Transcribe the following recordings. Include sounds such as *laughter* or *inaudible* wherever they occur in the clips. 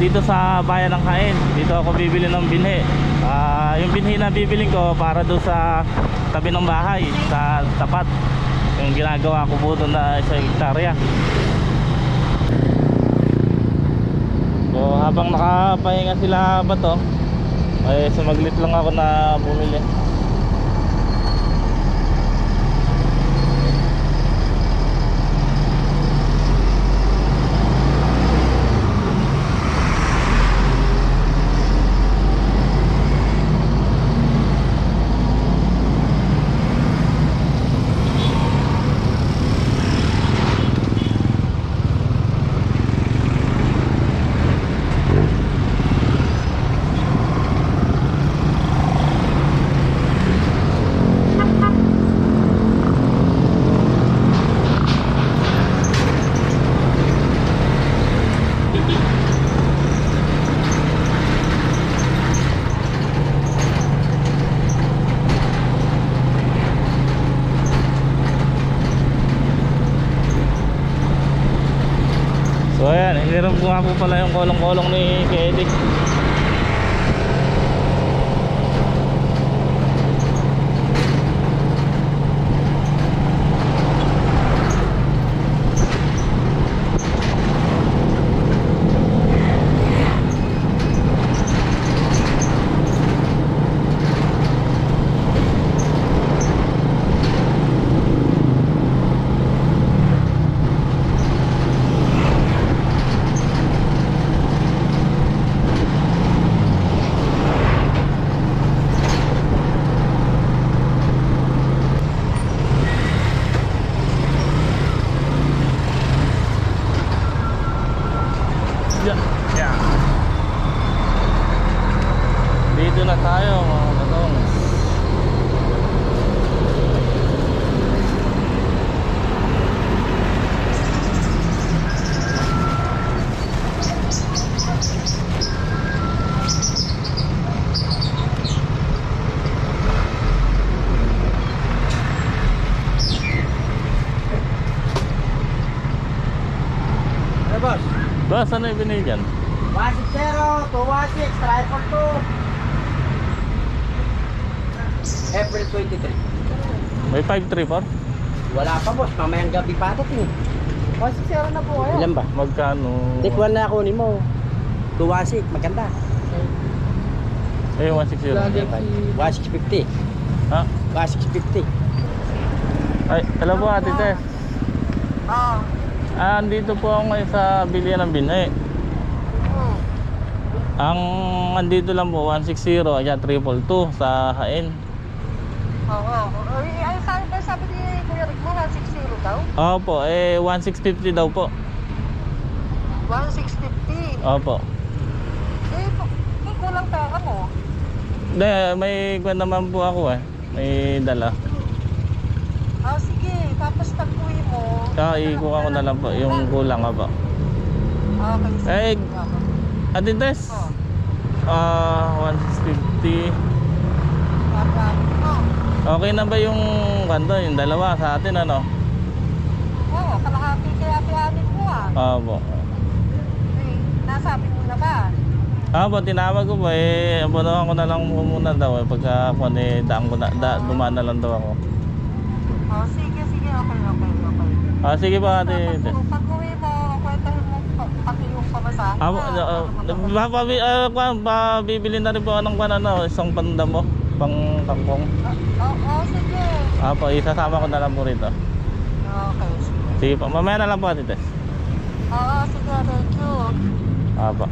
dito sa bayan ng Kain. Dito ako bibili ng binhi. Ah, yung binhi na bibiling ko para doon sa tabi ng bahay, sa tapat. Yung ginagawa ko po doon na sa hektarya. So habang nakapahinga sila ba to, ay sumaglit lang ako na bumili. So ayan, hiniram ko nga po pala yung kolong-kolong ni Kedi. Yeah. Yeah. Dito na tayo mga katong. Ano boss? Boss, ano dyan? 160, 216, triple 2. April 23. May 534? Wala pa boss, mamayang gabi pa ito eh. 160 na po kayo. Ilan ba? Magkano? Take one na kunin mo. 216, maganda. Eh, 160. 1650. Ha? 1650. Ay, hello po ate Tess. Oo. Ah, andito po ako ngayon sa bilihan ng binhi. Hmm. Ang andito lang po, 160, kaya 222 sa Hain. Oo. Ay, ay, sabi ba sabi ni Kuya Rick mo, 160 daw? Opo, eh 1650 daw po. 1650. Opo. Eh, eh, kulang pera mo. Hindi, may kwan naman po ako eh. May dala. Ah, sige. Tapos Kaya ikuha ko na lang po yung kulang nga po. Ah, Okay. Eh, Ah, Tess, Oo. ah 150. Marami. Oo. Okay na ba yung kanto, yung dalawa sa atin ano? Oo, kalahati kaya pianit mo ah. Opo. Eh, nasabi mo na ba? Ah, po, tinawag ko po eh, abunuhan ko na lang muna daw eh, pagka kung eh, daan ko na, da, dumaan na lang daw ako. Oh, sige, sige. Okay, okay, okay. Ah, sige pa ate. Pag, pag-uwi mo, kwentahin mo pa- pati yung pamasahe. Ah, mo. uh, uh, pabi, uh, kwan, pabibili na rin po ako ng kwan, ano, isang panda mo, pang kangkong. Ah, Oo, oh, sige. Ah, po, isasama ko na lang po rito. Okay, sige. Sige po, mamaya na lang po ate Tess. Oo, sige. Thank you. Ah, po.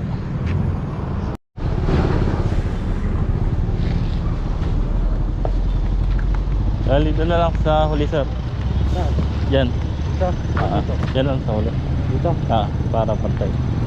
Dito na lang sa huli sir. Diyan. Dito. Ah, diyan lang sa huli. Dito. Ah, para pantay.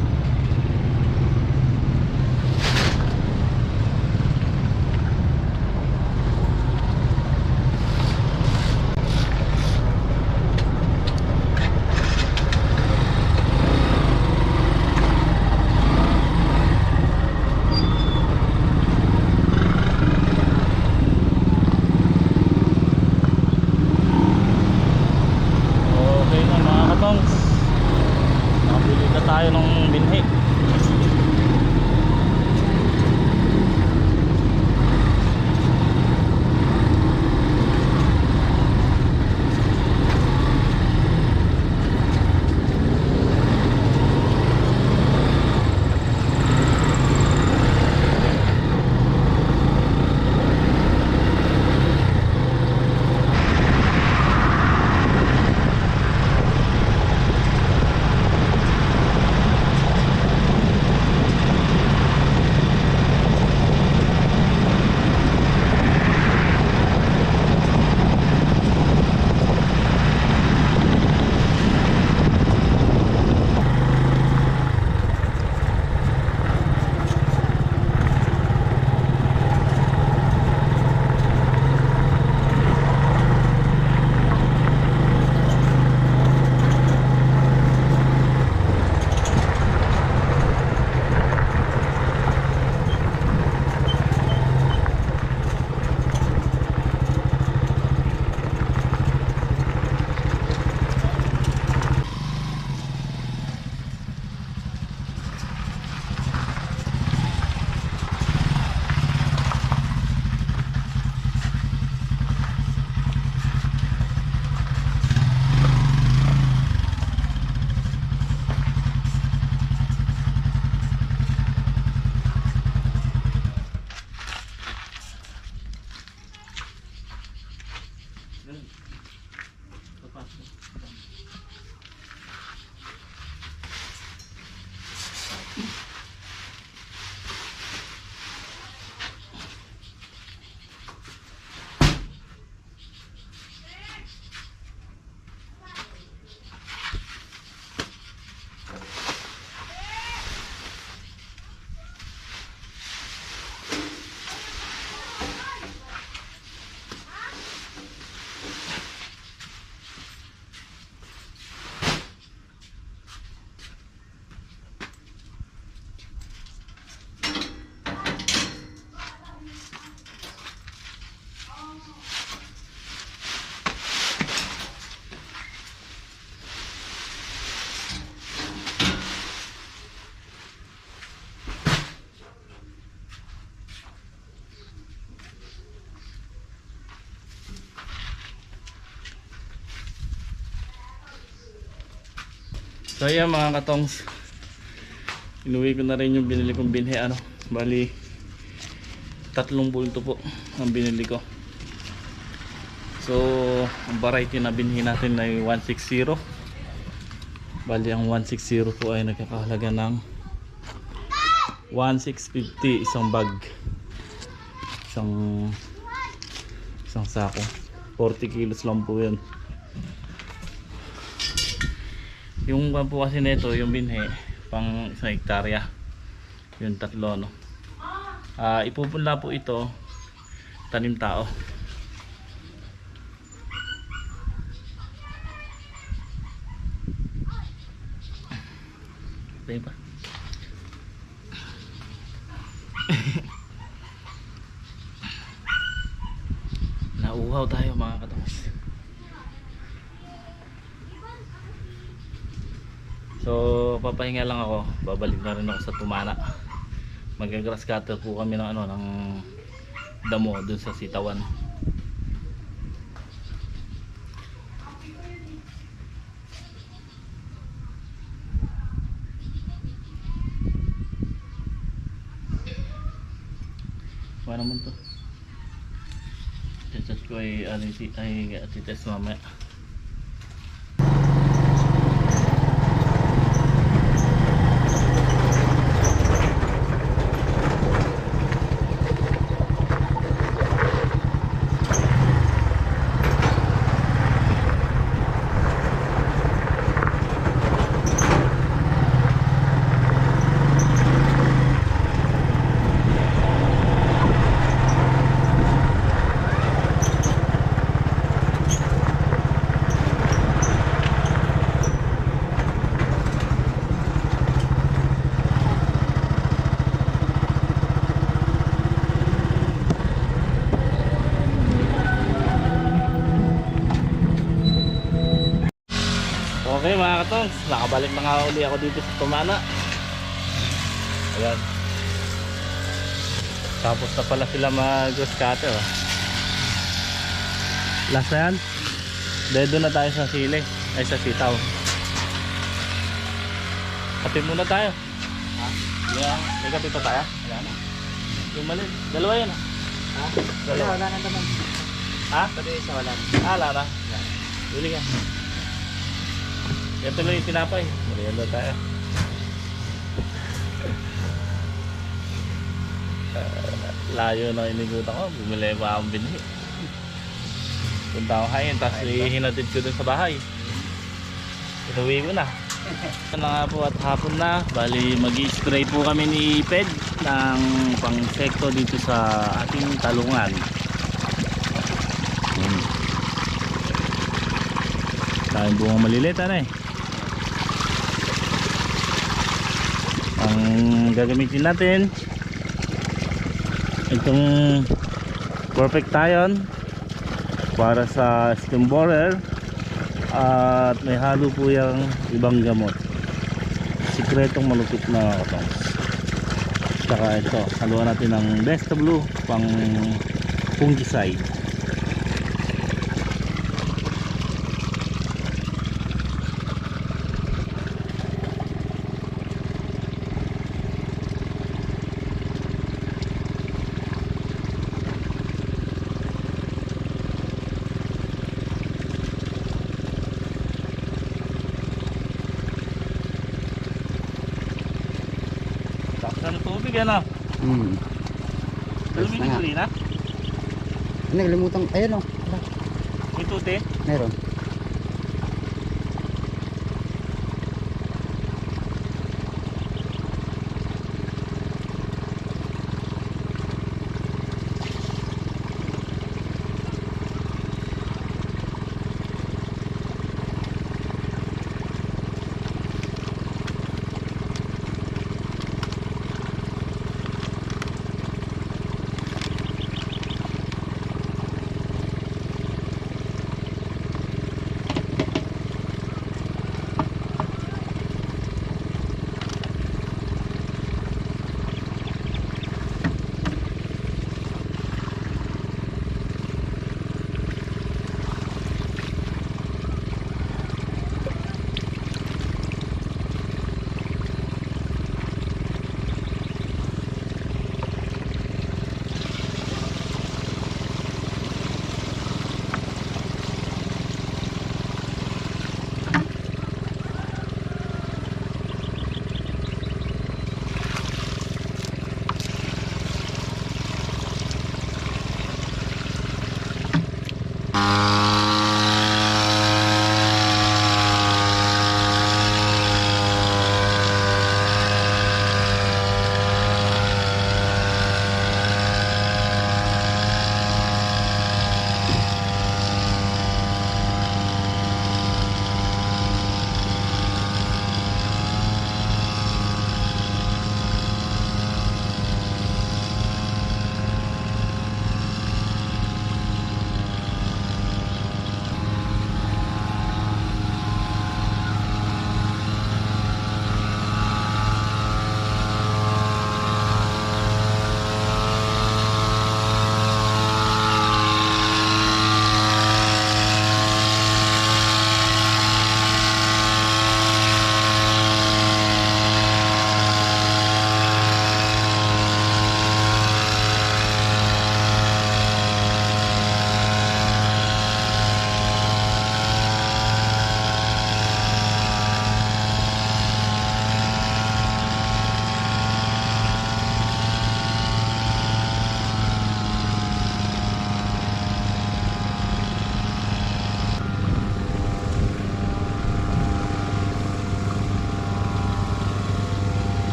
So ayan mga katongs. Inuwi ko na rin yung binili kong binhi ano. Bali tatlong bulto po ang binili ko. So ang variety na binhi natin ay 160. Bali ang 160 po ay nagkakahalaga ng 1650 isang bag. Isang isang sako. 40 kilos lang po 'yan. Yung kwan po kasi nito, yung binhe, pang isang hektarya. Yung tatlo, no. Ah, ipupunla po ito tanim tao. Tayo pa. *laughs* Nauhaw tayo mga So, papahinga lang ako. Babalik na rin ako sa Tumana. Mag-grass cutter po kami ng ano ng damo dun sa Sitawan. Wala naman to. Chat ko ay ano si ay titest mamaya. Okay mga katongs, nakabalik na nga uli ako dito sa Tumana. Ayan. Tapos na pala sila mag-grass cutter. oh. Last na yan. Dedo na tayo sa sili. Ay sa sitaw. Kape muna tayo. Ha? Yeah. May kape pa tayo? Wala na. Yung mali. Dalawa yan. ah. Ha? Dalawa. Wala na naman. Ha? Pwede sa wala. Ah, wala na. Bili ka. Ito lang yung tinapay. Merienda tayo. Ah, layo na inigutan ko. Bumili pa akong binhi. Punta ako hayin. Tapos hinatid ko dun sa bahay. Inuwi ko na. Ito na nga po at hapon na. Bali mag-spray po kami ni Ped ng pang-sekto dito sa ating talungan. Hmm. Tayong bungang maliliit ano eh. Ang gagamitin natin. Itong perfect tayon para sa stem borer. At may halo po yung ibang gamot. Sikretong malupit na katongs. Saka ito haluan natin ng besta blue pang fungicide ano tubig ano Hmm. alam mo na yung na Naglimutan. Ayun o. may tute Meron.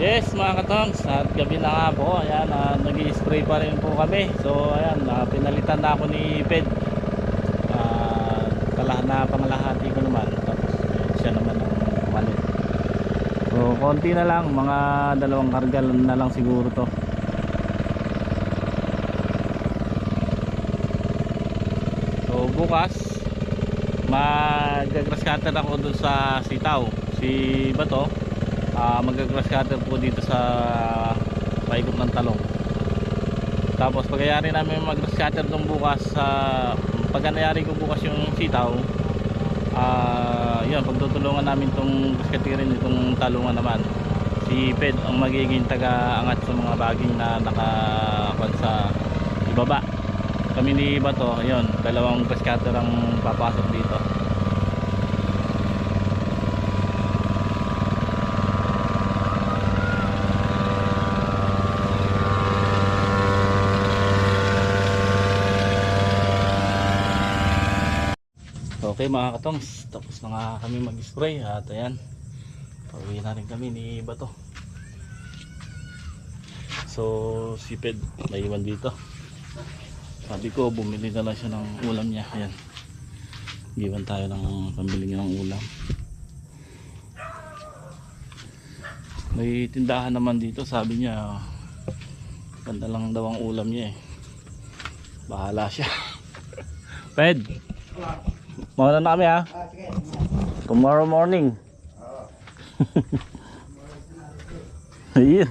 Yes mga katongs, at gabi na nga po, ayan, uh, nag-spray pa rin po kami. So ayan, ah, pinalitan na ako ni Ped. Uh, kalah na pangalahati ko naman, tapos siya naman ang malit. So konti na lang, mga dalawang karga na lang siguro to. So bukas, mag-grass cutter ako dun sa sitaw, si Bato. Uh, mag-grass cutter po dito sa paikot ng talong. Tapos pagkayari namin mag-grass cutter nung bukas sa pagkanayari ko bukas yung sitaw ah yun pagtutulungan namin tong cutterin itong talungan naman. Si Ped ang magiging taga-angat sa mga baging na nakakwan sa ibaba kami ni Bato yun dalawang grass ang papasok dito Okay mga katongs, tapos na nga kami mag-spray at ayan, pauwi na rin kami ni Bato. So, si Ped, naiwan dito. Sabi ko, bumili na lang siya ng ulam niya. Ayan, iwan tayo ng pambili niya ng ulam. May tindahan naman dito, sabi niya, ganda lang daw ang ulam niya eh. Bahala siya. *laughs* Ped! Mauna na kami ha. Ah. Tomorrow morning. *laughs* Ayun.